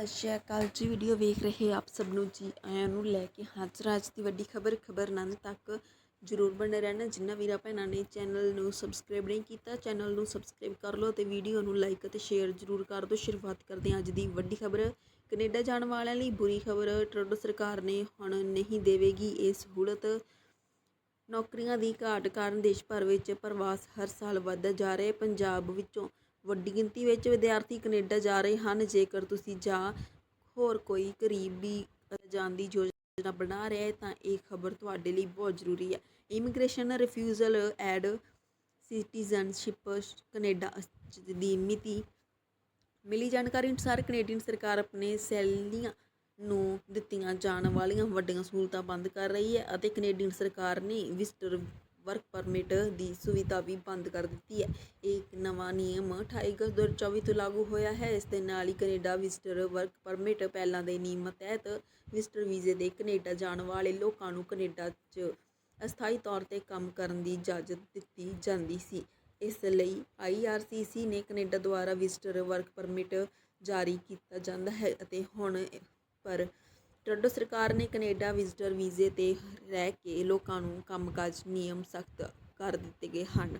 ਸਤਿ ਸ਼੍ਰੀ ਅਕਾਲ ਜੀ ਵੀਡੀਓ ਵੇਖ ਰਹੇ ਆਪ ਸਭ ਨੂੰ ਜੀ, ਆਇਆਂ ਨੂੰ ਲੈ ਕੇ ਹਾਜ਼ਰ ਅੱਜ ਦੀ ਵੱਡੀ ਖਬਰ ਖਬਰ ਨੰਦ ਤੱਕ ਜਰੂਰ ਬਣੇ ਰਹਿਣਾ। ਜਿਨ੍ਹਾਂ ਵੀਰਾਂ ਭੈਣਾਂ ਨੇ ਚੈਨਲ ਨੂੰ ਸਬਸਕ੍ਰਾਈਬ ਨਹੀਂ ਕੀਤਾ ਚੈਨਲ ਨੂੰ ਸਬਸਕ੍ਰਾਈਬ ਕਰ ਲਓ ਤੇ ਵੀਡੀਓ ਨੂੰ ਲਾਈਕ ਅਤੇ ਸ਼ੇਅਰ ਜਰੂਰ ਕਰ ਦਿਓ। ਸ਼ੁਰੂਆਤ ਕਰਦੇ ਹਾਂ ਅੱਜ ਦੀ ਵੱਡੀ ਖਬਰ। ਕੈਨੇਡਾ ਜਾਣ ਵਾਲਿਆਂ ਲਈ ਬੁਰੀ ਖਬਰ ਟਰੂਡੋ ਸਰਕਾਰ ਨੇ ਹੁਣ ਨਹੀਂ ਦੇਵੇਗੀ ਇਹ ਸਹੂਲਤ। ਨੌਕਰੀਆਂ ਦੀ ਘਾਟ ਕਾਰਨ ਦੇਸ਼ ਭਰ ਵਿੱਚ ਪ੍ਰਵਾਸ ਹਰ ਸਾਲ ਵੱਧਦਾ ਜਾ ਰਿਹਾ ਪੰਜਾਬ ਵਿੱਚੋਂ ਵੱਡੀ ਗਿਣਤੀ ਵਿੱਚ ਵਿਦਿਆਰਥੀ ਕੈਨੇਡਾ ਜਾ ਰਹੇ ਹਨ। ਜੇਕਰ ਤੁਸੀਂ ਜਾਂ ਹੋਰ ਕੋਈ ਕਰੀਬੀ ਜਾਣ ਦੀ ਯੋਜਨਾ ਬਣਾ ਰਿਹਾ ਹੈ, ਤਾਂ ਇਹ ਖਬਰ ਤੁਹਾਡੇ ਲਈ ਬਹੁਤ ਜ਼ਰੂਰੀ ਹੈ। Immigration refusal and citizenship Canada ਦੀ ਮਿਤੀ। ਮਿਲੀ ਜਾਣਕਾਰੀ ਅਨੁਸਾਰ ਕੈਨੇਡੀਅਨ ਸਰਕਾਰ ਆਪਣੇ ਸੈਲੀਆਂ ਨੂੰ ਦਿੱਤੀਆਂ ਜਾਣ ਵਾਲੀਆਂ ਵੱਡੀਆਂ ਸਹੂਲਤਾਂ ਬੰਦ ਕਰ ਰਹੀ ਹੈ ਅਤੇ ਕੈਨੇਡੀਅਨ ਸਰਕਾਰ ਨੇ ਵਿਜ਼ਟਰ ਵਰਕ ਪਰਮਿਟ ਦੀ ਸੁਵਿਧਾ ਵੀ ਬੰਦ ਕਰ ਦਿੱਤੀ ਹੈ। ਇਹ ਇੱਕ ਨਵਾਂ ਨਿਯਮ 28 ਅਗਸਤ 2024 ਤੋਂ ਲਾਗੂ ਹੋਇਆ ਹੈ। ਇਸ ਦੇ ਨਾਲ ਹੀ ਕੈਨੇਡਾ ਵਿਜ਼ਟਰ ਵਰਕ ਪਰਮਿਟ ਪਹਿਲਾਂ ਦੇ ਨਿਯਮ ਤਹਿਤ ਵਿਜ਼ਟਰ ਵੀਜ਼ੇ ਦੇ ਕੈਨੇਡਾ ਜਾਣ ਵਾਲੇ ਲੋਕਾਂ ਨੂੰ ਕੈਨੇਡਾ 'ਚ ਅਸਥਾਈ ਤੌਰ ਤੇ ਕੰਮ ਕਰਨ ਦੀ ਇਜਾਜ਼ਤ ਦਿੱਤੀ ਜਾਂਦੀ ਸੀ। ਇਸ ਲਈ ਆਈਆਰਸੀਸੀ ਨੇ ਕੈਨੇਡਾ ਦੁਆਰਾ ਵਿਜ਼ਟਰ ਵਰਕ ਪਰਮਿਟ ਜਾਰੀ ਕੀਤਾ ਜਾਂਦਾ ਹੈ ਅਤੇ ਹੁਣ ਪਰ ਟਰੂਡੋ ਸਰਕਾਰ ਨੇ ਕੈਨੇਡਾ ਵਿਜ਼ਟਰ ਵੀਜ਼ੇ ਤੇ ਰਹਿ ਕੇ ਲੋਕਾਂ ਨੂੰ ਕੰਮਕਾਜ ਨਿਯਮ ਸਖਤ ਕਰ ਦਿੱਤੇ ਗਏ ਹਨ।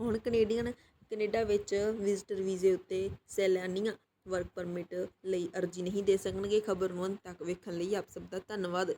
ਹੁਣ ਕੈਨੇਡੀਅਨ, ਕੈਨੇਡਾ ਵਿੱਚ ਵਿਜ਼ਟਰ ਵੀਜ਼ੇ ਉੱਤੇ ਸੈਲਾਨੀਆਂ ਵਰਕ ਪਰਮਿਟ ਲਈ ਅਰਜ਼ੀ ਨਹੀਂ ਦੇ ਸਕਣਗੇ। ਖਬਰ ਨੂੰ ਅੰਤ ਤੱਕ ਵੇਖਣ ਲਈ ਆਪ ਸਭ ਦਾ ਧੰਨਵਾਦ।